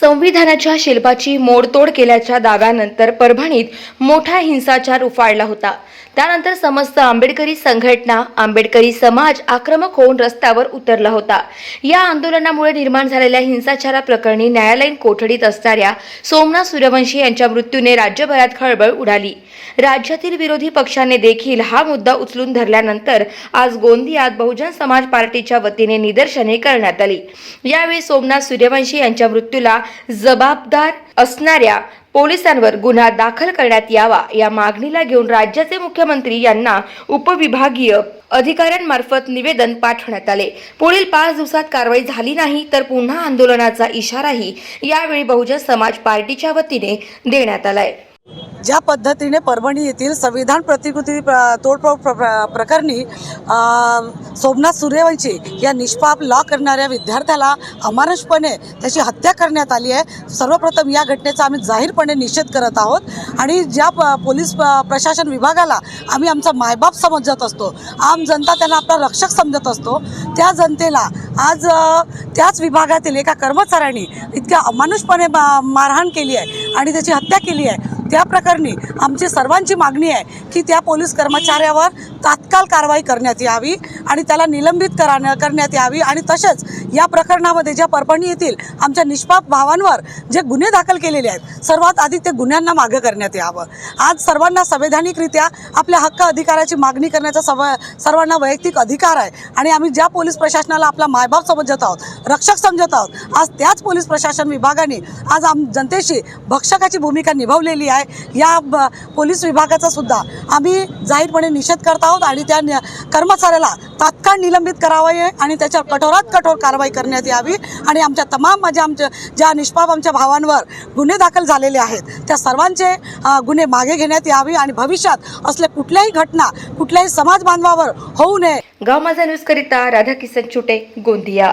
संविधानाच्या शिल्पाची मोडतोड केल्याच्या दाव्यानंतर परभणीत मोठा हिंसाचार उफाळला होता. त्यानंतर समस्त आंबेडकरी संघटना आंबेडकरी समाज आक्रमक होऊन रस्त्यावर उतरला होता. या आंदोलनामुळे निर्माण झालेल्या हिंसाचाराप्रकरणी न्यायालयीन कोठडीत असणाऱ्या सोमनाथ सूर्यवंशी यांच्या मृत्यूने राज्यभरात खळबळ उडाली. राज्यातील विरोधी पक्षाने देखील हा मुद्दा उचलून धरल्यानंतर आज गोंदियात बहुजन समाज पार्टीच्या वतीने निदर्शने करण्यात आली. यावेळी सोमनाथ सूर्यवंशी यांच्या मृत्यूला जबाबदार असणाऱ्या पोलिसांवर गुन्हा दाखल करण्यात यावा या मागणीला घेऊन राज्याचे मुख्यमंत्री यांना उपविभागीय अधिकाऱ्यांमार्फत निवेदन पाठवण्यात आले. पुढील पाच दिवसात कारवाई झाली नाही तर पुन्हा आंदोलनाचा इशाराही यावेळी बहुजन समाज पार्टीच्या वतीने देण्यात आलाय. ज्या पद्धतीने परभणी येथील संविधान प्रतिकृती प्र- तोडफोड प्र- प्र- प्रकरणी सोमनाथ सूर्यवंशी या निष्पाप लॉ करणाऱ्या विद्यार्थ्याला अमानुषपणे त्याची हत्या करण्यात आली आहे. सर्वप्रथम या घटनेचा आम्ही जाहीरपणे निषेध करत आहोत आणि ज्या प- पोलीस प- प्रशासन विभागाला आम्ही आमचा मायबाप समजत असतो आम जनता त्यांना आपला रक्षक समजत असतो त्या जनतेला आज त्याच विभागातील एका कर्मचाऱ्यांनी इतक्या अमानुषपणे मा- मारहाण केली आहे आणि त्याची हत्या केली आहे. त्या प्रकरणी आमची सर्वांची मागणी आहे की त्या पोलीस कर्मचाऱ्यावर तात्काळ कारवाई करण्यात यावी आणि त्याला निलंबित करा करण्यात यावी आणि तसेच या प्रकरणामध्ये ज्या परभणी येथील आमच्या निष्पाप भावांवर जे गुन्हे दाखल केलेले आहेत सर्वात आधी ते गुन्ह्यांना मागं करण्यात यावं. आज सर्वांना संवैधानिकरित्या आपल्या हक्क अधिकाराची मागणी करण्याचा सव सर्वांना वैयक्तिक अधिकार आहे आणि आम्ही ज्या पोलीस प्रशासनाला आपला मायबाप समजत आहोत रक्षक समजत आहोत आज त्याच पोलीस प्रशासन विभागाने आज आम जनतेशी भक्षकाची भूमिका निभावलेली आहे. या पोलीस विभागाचा सुद्धा आम्ही जाहीरपणे निषेध करत आहोत आणि त्या कर्मचाऱ्याला तात्काळ निलंबित करावं आणि त्याच्यावर कठोरात कठोर कारवाई करण्यात यावी आणि आमच्या तमाम माझ्या आमच्या ज्या निष्पाप आमच्या भावांवर गुन्हे दाखल झालेले आहेत त्या सर्वांचे गुन्हे मागे घेण्यात यावी आणि भविष्यात असले कुठल्याही घटना कुठल्याही समाज बांधवावर होऊ नये. गाव माझा न्यूज करिता राधाकिसन चुटे गोंदिया.